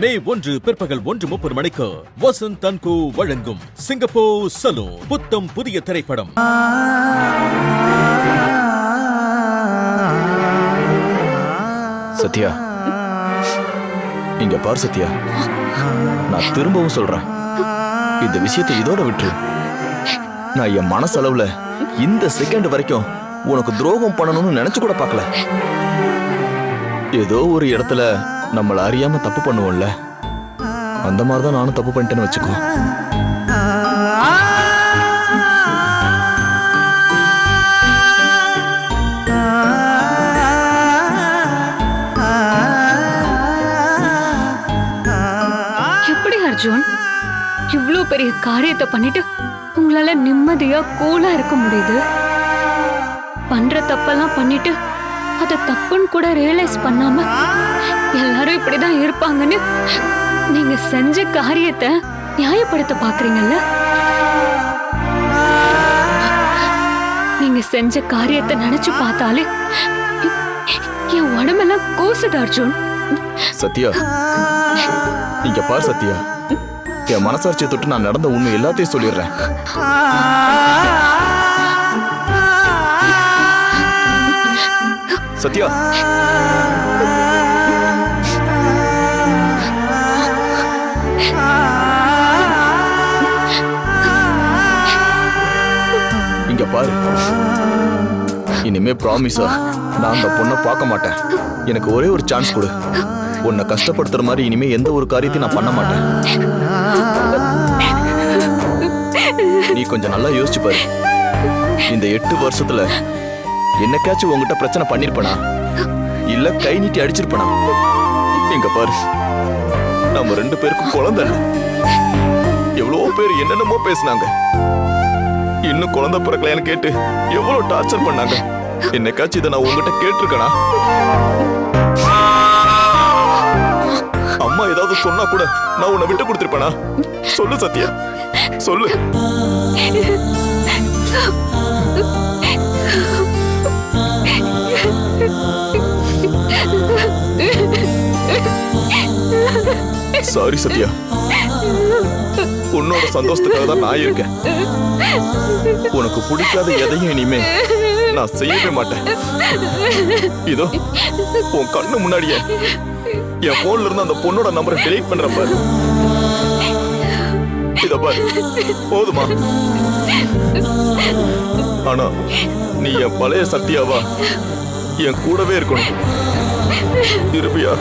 மே ஒன்று பிற்பகல் ஒன்று முப்பது மணிக்கு வசந்த் தன்கு வழங்கும் சிங்கப்பூர் சலூன் புத்தம் புதிய திரைப்படம். சத்யா. இங்க பார் சத்யா. நான் திரும்பவும் சொல்றேன். இந்த விஷயத்தை இதோட விட்டுரு. நான் என் மனசளவுல இந்த செகண்ட் வரைக்கும் உனக்கு துரோகம் பண்ணணும்னு நினைச்சு கூட பார்க்கல. ஏதோ ஒரு இடத்துல நம்மள அறியாம தப்பு பண்ணுவோம்ல. அந்த மாதிரி தான் நானும் தப்பு பண்ணிட்டேன்னு வச்சுக்கோ. எப்படி அர்ஜுன்? இவ்வளோ பெரிய காரியத்தை பண்ணிட்டு உங்களால நிம்மதியா கூலா இருக்க முடியுது? பண்ற தப்பெல்லாம் பண்ணிட்டு அதை தப்புன்னு கூட ரியலைஸ் பண்ணாம எல்லாரும் இப்படிதான் இருப்பாங்கன்னு நீங்க செஞ்ச காரியத்தை நியாயப்படுத்த பாக்குறீங்கல்ல? நீங்க செஞ்ச காரியத்தை நினைச்சு பார்த்தாலே என் உடம்பெல்லாம் கூசுது அர்ஜுன். சத்யா இங்க பார் சத்யா. என் மனசாட்சியை தொட்டு நான் நடந்த உண்மை எல்லாத்தையும் சொல்லிடுறேன். சத்யா. பாரு. இனிமே ப்ராமிஸா நான் அந்த பொண்ணை பார்க்க மாட்டேன். எனக்கு ஒரே ஒரு சான்ஸ் கொடு. உன்னை கஷ்டப்படுத்துற மாதிரி இனிமே எந்த ஒரு காரியத்தையும் நான் பண்ண மாட்டேன். நீ கொஞ்சம் நல்லா யோசிச்சு பாரு. இந்த எட்டு வருஷத்துல என்னைக்காச்சும் உங்ககிட்ட பிரச்சனை பண்ணிருப்பனா? இல்ல கை நீட்டி அடிச்சிருப்பனா? இங்க பாரு. நம்ம ரெண்டு பேருக்கும் குழந்தை. இல்ல. பேர் என்னென்னமோ பேசினாங்க. இன்னும் குழந்தை பிறக்கலையான்னு கேட்டு எவ்வளவு டார்ச்சர் பண்ணாங்க? என்னைக்காச்சும் இதை நான் உங்ககிட்ட கேட்டிருக்கேனா? அம்மா ஏதாவது சொன்னா கூட நான் உன்னை விட்டு கொடுத்துருப்பேனா? சொல்லு சத்யா. சொல்லு. சாரி சத்யா. உன்னோட சந்தோஷத்துக்காக தான் நான் இருக்கேன். உனக்கு பிடிக்காத எதையும் இனிமே நான் செய்யவே மாட்டேன். இதோ உன் கண்ணு முன்னாடியே. என் போன்ல இருந்து அந்த பொண்ணோட நம்பரை டெலீட் பண்றேன் பாரு. இத பாரு. போதுமா? ஆனா நீ என் பழைய சக்தியாவா? என் கூடவே இருக்கணும். இருப்பியா?